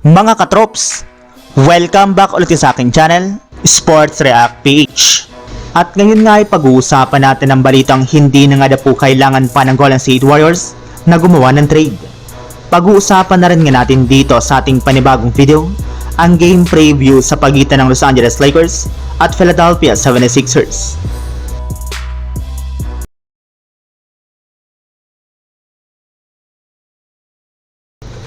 Mga katrops, welcome back ulit sa aking channel, Sports React PH. At ngayon nga ay pag-uusapan natin ang balitang hindi na nga na po kailangan pa ng Golden State Warriors na gumawa ng trade. Pag-uusapan na rin nga natin dito sa ating panibagong video, ang game preview sa pagitan ng Los Angeles Lakers at Philadelphia 76ers.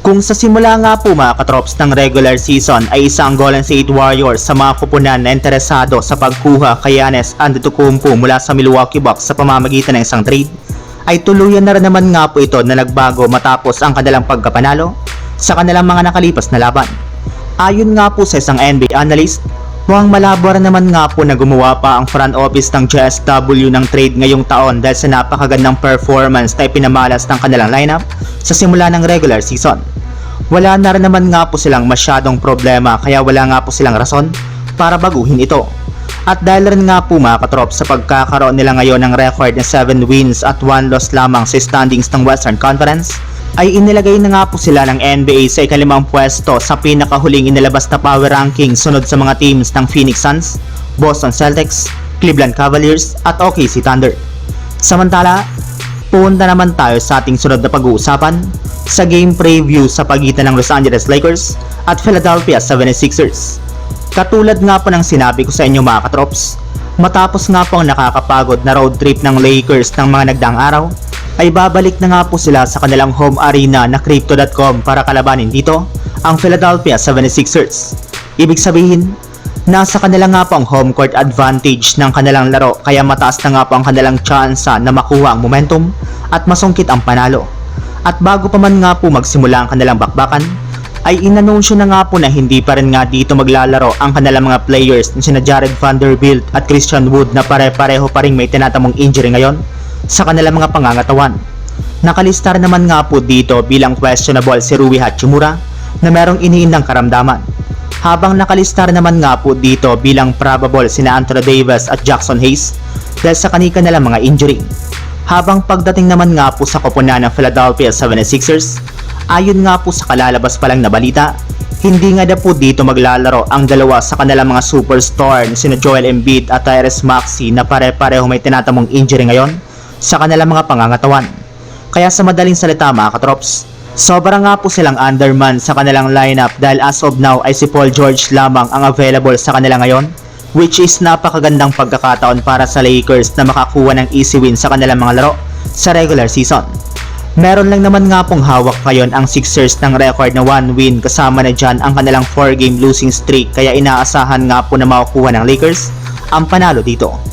Kung sa simula nga po mga katrops ng regular season ay isang Golden State Warriors sa mga kupunan na interesado sa pagkuha kay Giannis Antetokounmpo mula sa Milwaukee Bucks sa pamamagitan ng isang trade, ay tuluyan na rin naman nga po ito na nagbago matapos ang kanilang pagkapanalo sa kanilang mga nakalipas na laban. Ayon nga po sa isang NBA analyst, mukhang malabo rin naman nga po na gumawa pa ang front office ng JSW ng trade ngayong taon dahil sa napakagandang performance na ipinamalas ng kanilang lineup sa simula ng regular season. Wala na rin naman nga po silang masyadong problema kaya wala nga po silang rason para baguhin ito. At dahil rin nga po mga katrop sa pagkakaroon nila ngayon ng record na 7 wins at 1 loss lamang sa standings ng Western Conference, ay inilagay na nga po sila ng NBA sa ikalimang pwesto sa pinakahuling inilabas na power ranking sunod sa mga teams ng Phoenix Suns, Boston Celtics, Cleveland Cavaliers at OKC Thunder. Samantala, punta naman tayo sa ating sunod na pag-uusapan sa game preview sa pagitan ng Los Angeles Lakers at Philadelphia 76ers. Katulad nga po ng sinabi ko sa inyo mga katrops, matapos nga po ang nakakapagod na road trip ng Lakers ng mga nagdaang araw, ay babalik na nga po sila sa kanilang home arena na Crypto.com para kalabanin dito ang Philadelphia 76ers. Ibig sabihin, nasa kanila nga po ang home court advantage ng kanilang laro kaya mataas na nga po ang kanilang tsansa na makuha ang momentum at masungkit ang panalo. At bago pa man nga po magsimula ang kanilang bakbakan, ay inanunsyo na nga po na hindi pa rin nga dito maglalaro ang kanilang mga players na sina Jared Vanderbilt at Christian Wood na pare-pareho pa rin may tinatamong injury ngayon sa kanilang mga pangangatawan. Nakalistar naman nga po dito bilang questionable si Rui Hachimura na merong iniindang karamdaman. Habang nakalistar naman nga po dito bilang probable sina Anthony Davis at Jackson Hayes dahil sa kanika nilang mga injury. Habang pagdating naman nga po sa koponan ng Philadelphia 76ers, ayon nga po sa kalalabas pa lang na balita, hindi nga na po dito maglalaro ang dalawa sa kanilang mga superstar na sina Joel Embiid at Tyrese Maxey na pare-pareho may tinatamong injury ngayon sa kanilang mga pangangatawan. Kaya sa madaling salita mga katrops, sobra nga po silang underman sa kanilang lineup dahil as of now ay si Paul George lamang ang available sa kanila ngayon which is napakagandang pagkakataon para sa Lakers na makakuha ng easy win sa kanilang mga laro sa regular season. Meron lang naman nga pong hawak ngayon ang Sixers ng record na 1 win kasama na dyan ang kanilang 4 game losing streak kaya inaasahan nga po na makukuha ng Lakers ang panalo dito.